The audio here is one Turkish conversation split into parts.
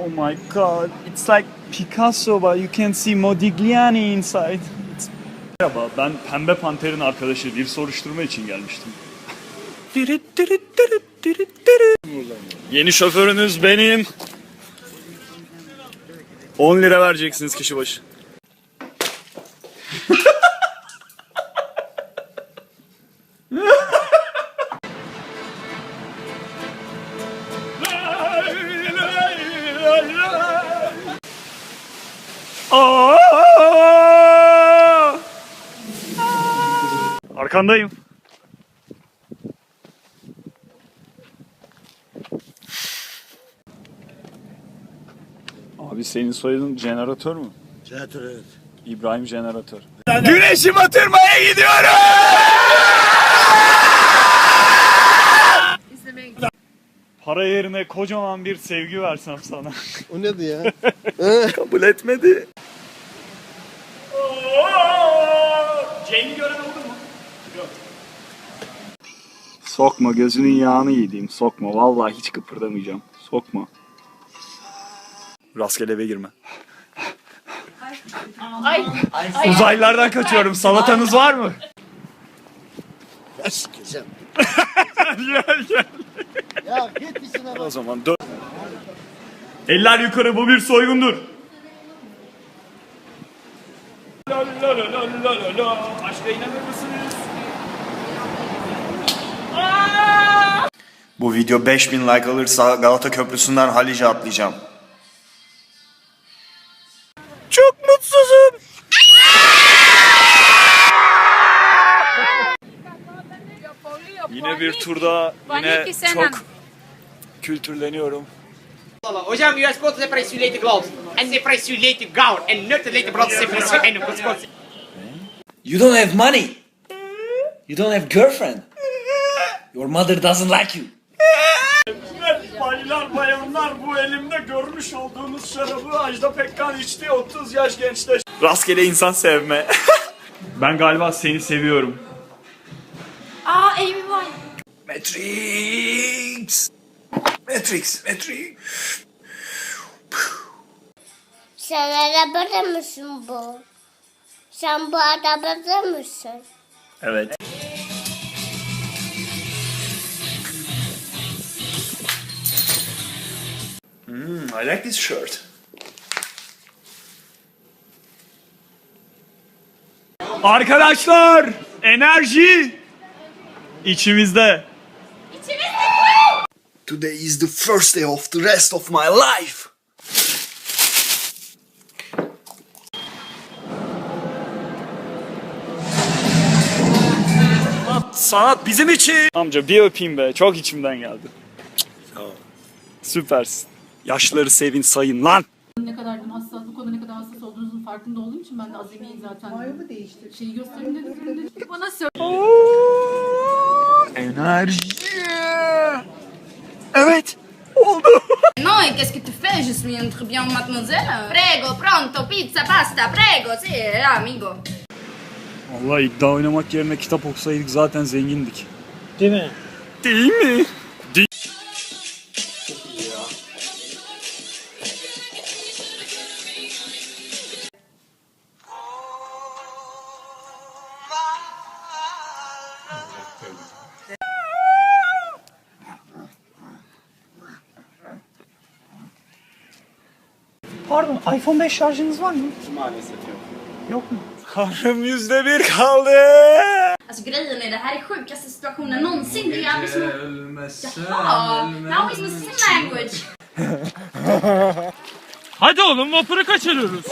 Oh my god, it's like Picasso but you can see Modigliani inside. It's- Merhaba, ben Pembe Panter'in arkadaşı bir soruşturma için gelmiştim. Yeni şoförünüz benim. 10 lira vereceksiniz kişi başı. Arkandayım. Abi senin soyadın jeneratör mü? Jeneratör evet. İbrahim jeneratör. Güneşi batırmaya gidiyorum. Para yerine kocaman bir sevgi versem sana. O nedir ya? Kabul etmedi. Jane'i gören oldu mu? Sokma gözünün yağını yediğim sokma. Vallahi hiç kıpırdamayacağım. Sokma. Rastgele eve girme. Uzaylılardan kaçıyorum. Salatanız var mı? Sikeceğim. gel gel. Ya git işine bak. O zaman dön. Eller yukarı bu bir soygundur. Bu video 5000 like alırsa Galata Köprüsü'nden Halice atlayacağım. Çok mutsuzum. Yine bir turda yine çok kültürleniyorum. Hocam you are supposed to press you gloves and you later gown and not the and of course. You don't have money. You don't have girlfriend. Your mother doesn't like you. Baylar bayanlar bu elimde görmüş olduğunuz şarabı Ajda Pekkan içti 30 yaş gençte. Rastgele insan sevme. ben galiba seni seviyorum. Aa Amy var. Matrix. Matrix, Matrix. Sen arabada mısın bu? Sen bu arabada mısın? Evet. Hmm, I like this shirt. Arkadaşlar enerji içimizde. Today is the first day of the rest of my life. Sanat bizim için. Amca bir öpeyim be. Çok içimden geldi. Süpersin. Yaşları sevin sayın lan. ne kadar hassas, bu konuda ne kadar hassas olduğunuzun farkında olduğum için ben de azamiyi zaten mı değişti? şeyi göstereyim dedim. dedim. Bana söyle. Enerji. Evet. Oldu. Noi, qu'est-ce que tu fais? Je suis une très bien mademoiselle. Prego, pronto, pizza, pasta, prego, sì, amigo. Vallahi iddia oynamak yerine kitap okusaydık zaten zengindik. Değil mi? Değil mi? iPhone 5 şarjınız var mı? Maalesef yok. Yok mu? Karım yüzde bir kaldı. Alltså grejen är, det här är sjukaste situationen någonsin. Det är som... Jaha, now is Muslim language. Hadi oğlum vapuru kaçırıyoruz.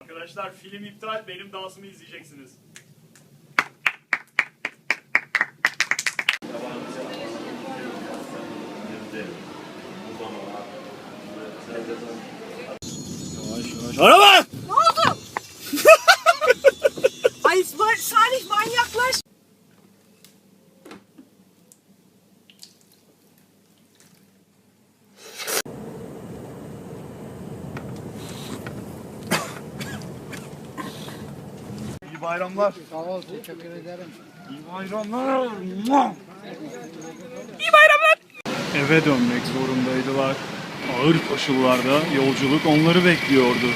Arkadaşlar film iptal benim dansımı izleyeceksiniz. Araba! Ne oldu? Ay var, Salih manyaklaş. İyi bayramlar. Sağ ol, teşekkür ederim. İyi bayramlar. Eve dönmek zorundaydılar. Ağır koşullarda yolculuk onları bekliyordu.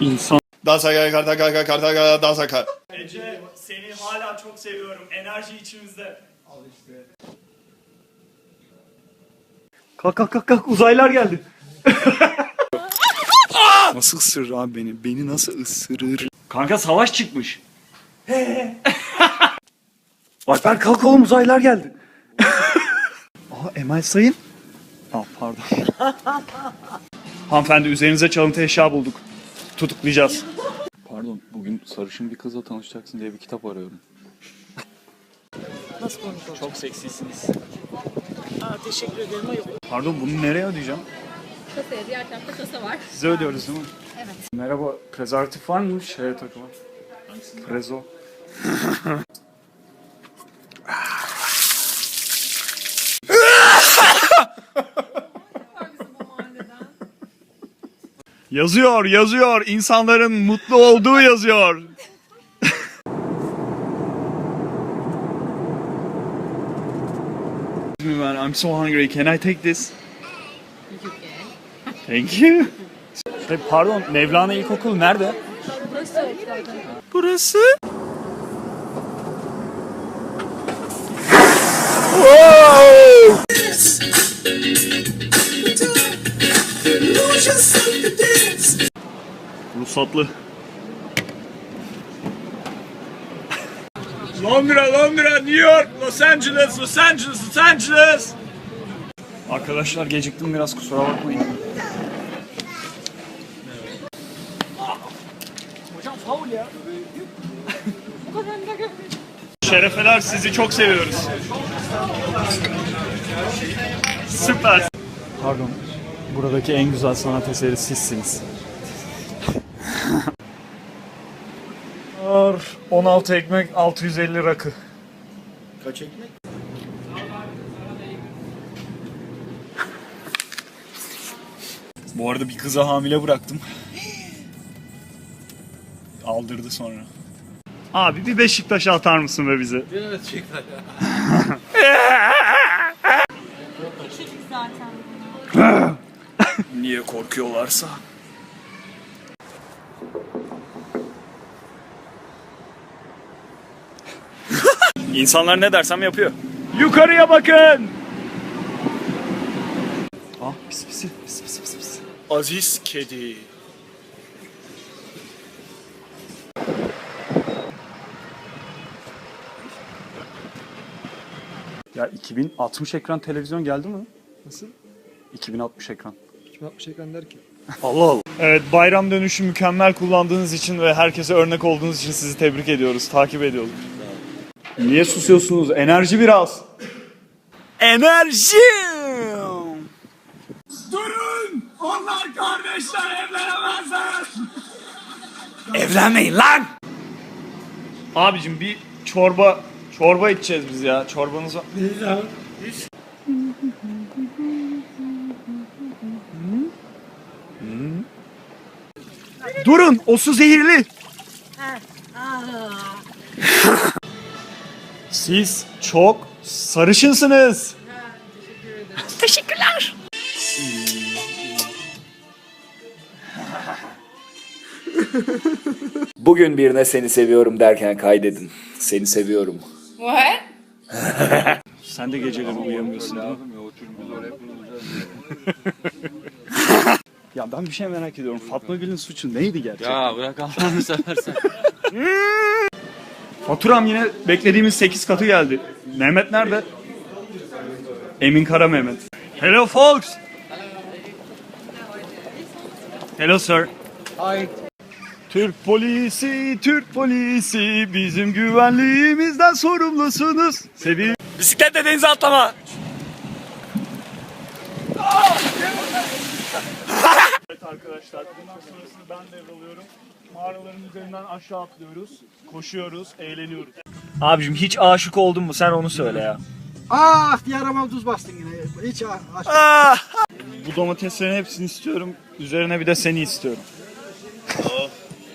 İnsan Dasaka kartaka kartaka dasaka. Ece seni hala çok seviyorum. Enerji içimizde. Al işte. Kalk kalk kalk kalk uzaylılar geldi. nasıl ısırır abi beni? Beni nasıl ısırır? Kanka savaş çıkmış. Alper kalk oğlum uzaylılar geldi. Aa Emel Sayın. Aa pardon. Hanımefendi üzerinize çalıntı eşya bulduk. Tutuklayacağız. Pardon, bugün sarışın bir kızla tanışacaksın diye bir kitap arıyorum. Çok seksisiniz. Aa, teşekkür ederim. Pardon bunu nereye ödeyeceğim? Kasaya diğer tarafta kasa var. Size ödüyoruz değil mi? Evet. Merhaba. Prezervatif var mı şeye takılan? Prezo. yazıyor, yazıyor. İnsanların mutlu olduğu yazıyor. Man. I'm so hungry. Can I take this? Thank you. Şey, pardon, Mevlana İlkokulu nerede? Burası. Wow! Ruhsatlı. Londra, Londra, New York, Los Angeles, Los Angeles, Los Angeles. Arkadaşlar geciktim biraz kusura bakmayın. Hocam faul ya. Şerefeler sizi çok seviyoruz. Süper. Pardon. Buradaki en güzel sanat eseri sizsiniz. 16 ekmek 650 rakı. Kaç ekmek? Bu arada bir kıza hamile bıraktım. Aldırdı sonra. Abi bir Beşiktaş'a atar mısın be bize? Niye korkuyorlarsa? İnsanlar ne dersem yapıyor. Yukarıya bakın! Ah pis pis pis pis pis pis. Aziz kedi. Ya 2060 ekran televizyon geldi mi? Nasıl? 2060 ekran. 2060 ekran derken. Allah Allah. Evet bayram dönüşü mükemmel kullandığınız için ve herkese örnek olduğunuz için sizi tebrik ediyoruz. Takip ediyoruz. Niye susuyorsunuz? Enerji biraz. Enerji! Durun! Onlar kardeşler evlenemezler! Evlenmeyin lan! Abicim bir çorba çorba içeceğiz biz ya. Çorbanız var. Durun, o su zehirli. Siz çok sarışınsınız. Teşekkürler. Bugün birine seni seviyorum derken kaydedin. Seni seviyorum. What? Sen de geceleri uyuyamıyorsun değil mi? ya ben bir şey merak ediyorum. Fatma Gül'ün suçu neydi gerçekten? Ya bırak Allah'ını seversen. Faturam yine beklediğimiz 8 katı geldi. Mehmet nerede? Emin Kara Mehmet. Hello folks. Hello sir. Hi. Türk polisi, Türk polisi bizim güvenliğimizden sorumlusunuz. Sevin. Bisikletle denize atlama. Arkadaşlar bundan sonrasını ben devralıyorum. Mağaraların üzerinden aşağı atlıyoruz, koşuyoruz, eğleniyoruz. Abicim hiç aşık oldun mu sen onu söyle ya. Ah yarama tuz bastın yine. Hiç a- aç. Bu domateslerin hepsini istiyorum. Üzerine bir de seni istiyorum.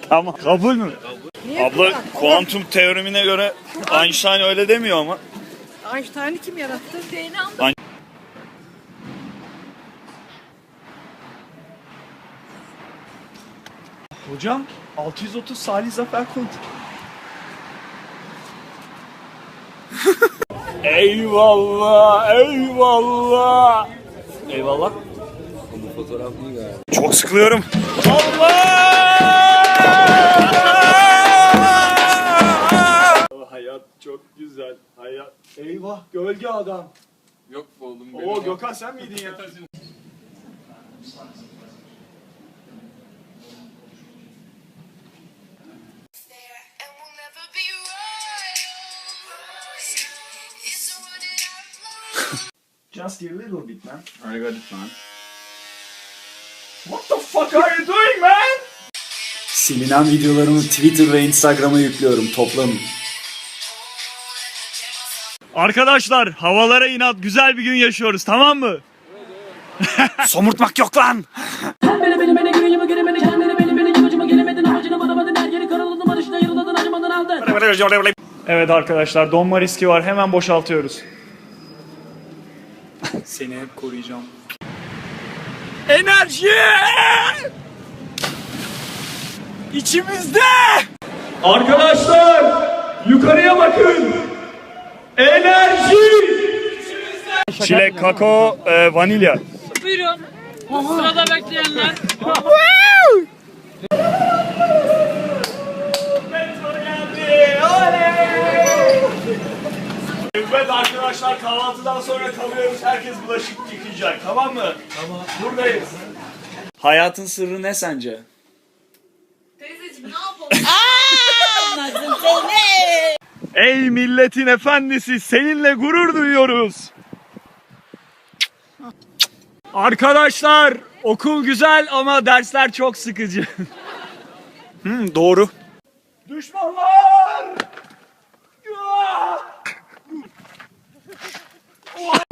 tamam. Kabul mü? Abla kuantum teoremine göre Einstein öyle demiyor ama. Einstein'ı kim yarattı? Hocam 630 Salih Zafer Kunt. eyvallah, eyvallah. Eyvallah. Çok sıkılıyorum. Allah! Hayat çok güzel. Hayat. Eyvah gölge adam. Yok oğlum Oo Gökhan sen miydin ya? Just a little bit man. I got it man. What the fuck are you doing man? Silinen videolarımı Twitter ve Instagram'a yüklüyorum. Toplanın. Arkadaşlar havalara inat güzel bir gün yaşıyoruz tamam mı? Somurtmak yok lan. Evet arkadaşlar donma riski var hemen boşaltıyoruz. Seni hep koruyacağım. Enerji! İçimizde! Arkadaşlar yukarıya bakın. Enerji! Çilek, kakao, e, vanilya. Buyurun. Sırada bekleyenler. Evet arkadaşlar kahvaltıdan sonra kalıyoruz. Herkes bulaşık yıkayacak tamam mı? Tamam. Buradayız. Hayatın sırrı ne sence? Teyzeciğim ne yapalım? Ey milletin efendisi seninle gurur duyuyoruz. Arkadaşlar okul güzel ama dersler çok sıkıcı. hmm, doğru. Düşmanlar! What?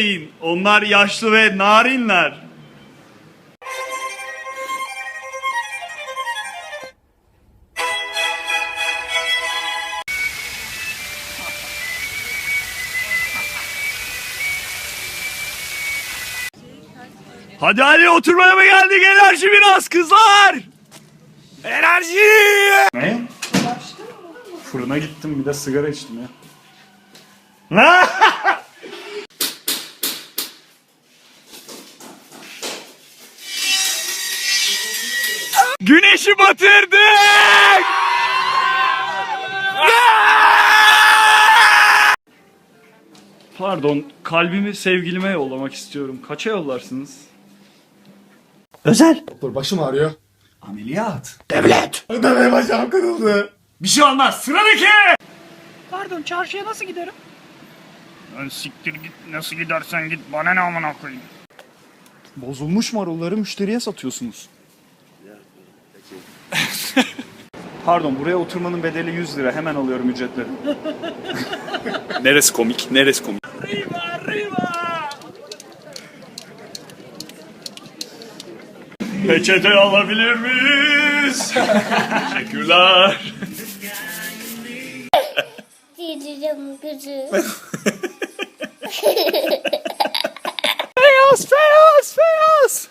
Bekletmeyin. Onlar yaşlı ve narinler. Hadi hadi oturmaya mı geldik enerji biraz kızlar? Enerji! Ne? Fırına gittim bir de sigara içtim ya. Güneşi batırdık! Pardon, kalbimi sevgilime yollamak istiyorum. Kaça yollarsınız? Dur başım ağrıyor. Ameliyat. Ödemeye bacağım kırıldı. Bir şey olmaz. Sıradaki! Pardon çarşıya nasıl giderim? Lan siktir git. Nasıl gidersen git. Bana ne amına koyayım. Bozulmuş marulları müşteriye satıyorsunuz. Pardon buraya oturmanın bedeli 100 lira. Hemen alıyorum ücretleri. neresi komik? Neresi komik? Arriba, arriba! Peçete alabilir miyiz? Teşekkürler. Dilim gözü. Beyaz, beyaz, beyaz.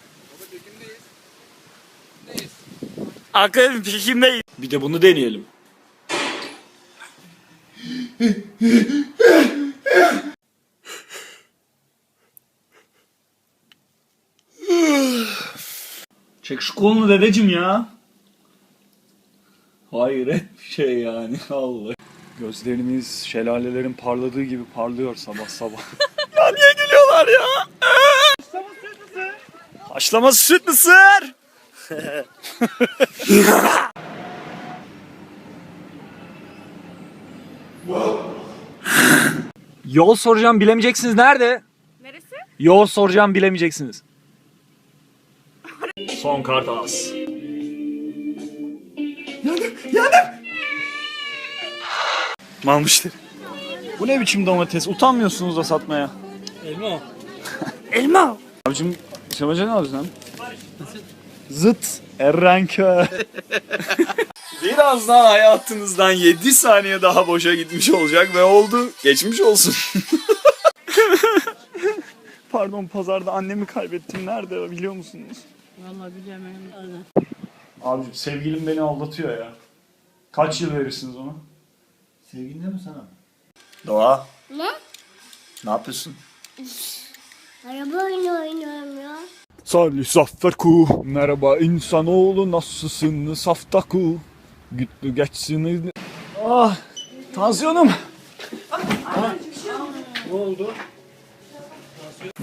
Akın peşindeyiz. Bir de bunu deneyelim. Çek şu kolunu dedeciğim ya. Hayret bir şey yani Allah. Gözlerimiz şelalelerin parladığı gibi parlıyor sabah sabah. ya niye gülüyorlar ya? Haşlaması süt mısır? Yol soracağım bilemeyeceksiniz. Nerede? Neresi? Yol soracağım bilemeyeceksiniz. Son kart az. Mal müşteri. Bu ne biçim domates? Utanmıyorsunuz da satmaya. Elma. Elma. Abicim şamaca ne alacaksın lan? Zıt. Errenkö. Biraz daha hayatınızdan 7 saniye daha boşa gitmiş olacak ve oldu. Geçmiş olsun. Pardon pazarda annemi kaybettim. Nerede biliyor musunuz? Vallahi bilemem. Abicim sevgilim beni aldatıyor ya. Kaç yıl verirsiniz ona? Sevgilinde mi sana? Doğa Ne? ne yapıyorsun? Araba oyunu oynuyorum ya. Salih Saftaku Merhaba insanoğlu nasılsın Saftaku Gitti geçsin Ah tansiyonum Ne oldu?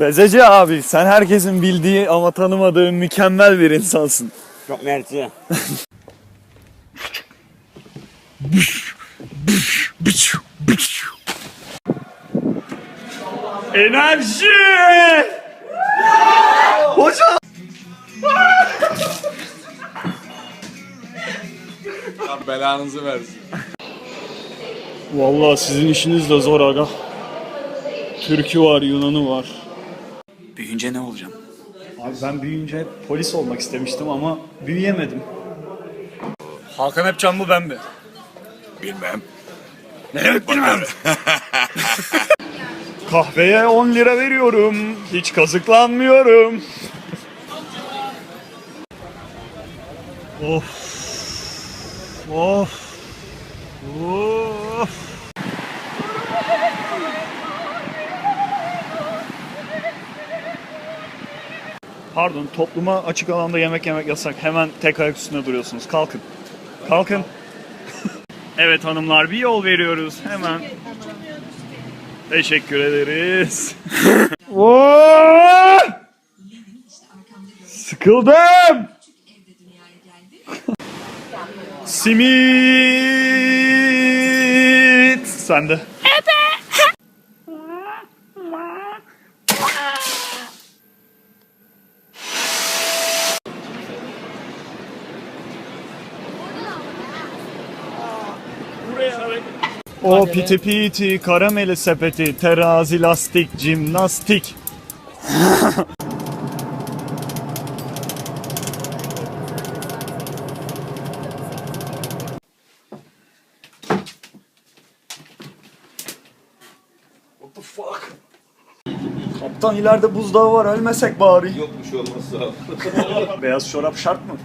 Bezeci abi sen herkesin bildiği ama tanımadığı mükemmel bir insansın. Çok merci. Enerji! Hocam! Belanızı versin. Vallahi sizin işiniz de zor aga. Türkü var, Yunanı var. Büyüyünce ne olacağım? Abi ben büyüyünce polis olmak istemiştim ama büyüyemedim. Hakan Epcan mı ben mi? Bilmem. Kahveye 10 lira veriyorum. Hiç kazıklanmıyorum. of. Of. Of. Pardon, topluma açık alanda yemek yemek yasak. Hemen tek ayak üstünde duruyorsunuz. Kalkın. Kalkın. evet hanımlar, bir yol veriyoruz. Hemen. Teşekkür ederiz. Sıkıldım. Simit. Sen de. O piti piti, karameli sepeti, terazi lastik, jimnastik. What the fuck? Kaptan ileride buzdağı var ölmesek bari. Yok bir şey olmazsa. Beyaz çorap şart mı?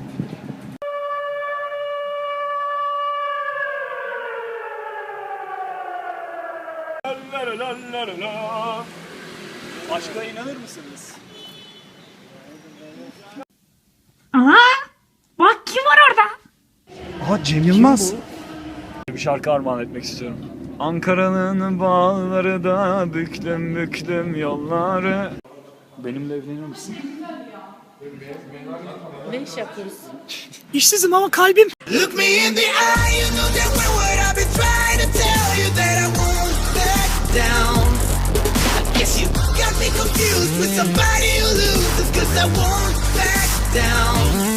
Aşka inanır mısınız? Aha! Bak kim var orada? Aha Cem Yılmaz. Bir şarkı armağan etmek istiyorum. Ankara'nın bağları da büklüm büklüm yolları. Benimle evlenir misin? Ne iş yapıyoruz? İşsizim ama kalbim. Look me in the eye, you know that when what I've been trying to tell you that I won't back down. Me confused with somebody who loses, cause I won't back down.